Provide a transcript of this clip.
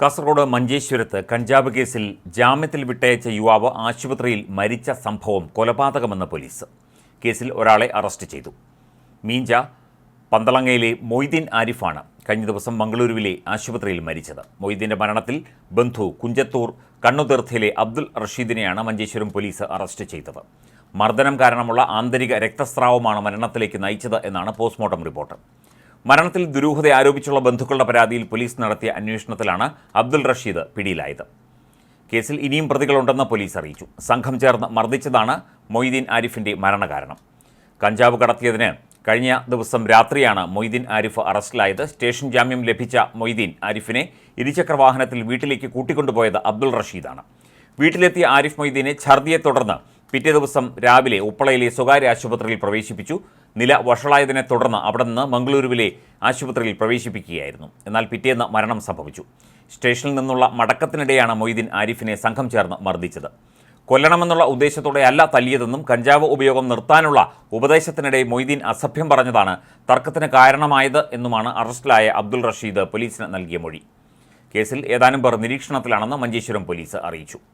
കാസർഗോഡ് മഞ്ചേശ്വരത്ത് കഞ്ചാവ് കേസിൽ ജാമ്യത്തിൽ വിട്ടയച്ച യുവാവ് ആശുപത്രിയിൽ മരിച്ച സംഭവം കൊലപാതകമെന്ന് പോലീസ് കേസിൽ ഒരാളെ അറസ്റ്റ് ചെയ്തു. മീഞ്ച പന്തളങ്ങയിലെ മൊയ്തീൻ ആരിഫാണ് കഴിഞ്ഞ ദിവസം മംഗളൂരുവിലെ ആശുപത്രിയിൽ മരിച്ചത്. മൊയ്തീന്റെ മരണത്തിൽ ബന്ധു കുഞ്ചത്തൂർ കണ്ണുതീർത്തിയിലെ അബ്ദുൽ റഷീദിനെയാണ് മഞ്ചേശ്വരം പോലീസ് അറസ്റ്റ് ചെയ്തത്. മർദ്ദനം കാരണമുള്ള ആന്തരിക രക്തസ്രാവമാണ് മരണത്തിലേക്ക് നയിച്ചത് എന്നാണ് പോസ്റ്റ്മോർട്ടം റിപ്പോർട്ട്. മരണത്തിൽ ദുരൂഹത ആരോപിച്ചുള്ള ബന്ധുക്കളുടെ പരാതിയിൽ പോലീസ് നടത്തിയ അന്വേഷണത്തിലാണ് അബ്ദുൾ റഷീദ് പിടിയിലായത്. കേസിൽ ഇനിയും പ്രതികളുണ്ടെന്ന് പോലീസ് അറിയിച്ചു. സംഘം ചേർന്ന് മർദ്ദിച്ചതാണ് മൊയ്തീൻ ആരിഫിന്റെ മരണകാരണം. കഞ്ചാവ് കടത്തിയതിന് കഴിഞ്ഞ ദിവസം രാത്രിയാണ് മൊയ്തീൻ ആരിഫ് അറസ്റ്റിലായത്. സ്റ്റേഷൻ ജാമ്യം ലഭിച്ച മൊയ്തീൻ ആരിഫിനെ ഇരുചക്ര വാഹനത്തിൽ വീട്ടിലേക്ക് കൂട്ടിക്കൊണ്ടുപോയത് അബ്ദുൾ റഷീദാണ്. വീട്ടിലെത്തിയ ആരിഫ് മൊയ്തീനെ ഛർദിയെ തുടർന്ന് പിറ്റേ ദിവസം രാവിലെ ഉപ്പളയിലെ സ്വകാര്യ ആശുപത്രിയിൽ പ്രവേശിപ്പിച്ചു. നില വഷളായതിനെ തുടർന്ന് അവിടെ നിന്ന് മംഗളൂരുവിലെ ആശുപത്രിയിൽ പ്രവേശിപ്പിക്കുകയായിരുന്നു. എന്നാൽ പിറ്റേന്ന് മരണം സംഭവിച്ചു. സ്റ്റേഷനിൽ നിന്നുള്ള മടക്കത്തിനിടെയാണ് മൊയ്തീൻ ആരിഫിനെ സംഘം ചേർന്ന് മർദ്ദിച്ചത്. കൊല്ലണമെന്നുള്ള ഉദ്ദേശത്തോടെ അല്ല തല്ലിയതെന്നും കഞ്ചാവ് ഉപയോഗം നിർത്താനുള്ള ഉപദേശത്തിനിടെ മൊയ്തീൻ അസഭ്യം പറഞ്ഞതാണ് തർക്കത്തിന് കാരണമായത് എന്നുമാണ് അറസ്റ്റിലായ അബ്ദുൾ റഷീദ് പോലീസിന് നൽകിയ മൊഴി. കേസിൽ ഏതാനും പേർ നിരീക്ഷണത്തിലാണെന്ന് മഞ്ചേശ്വരം പോലീസ് അറിയിച്ചു.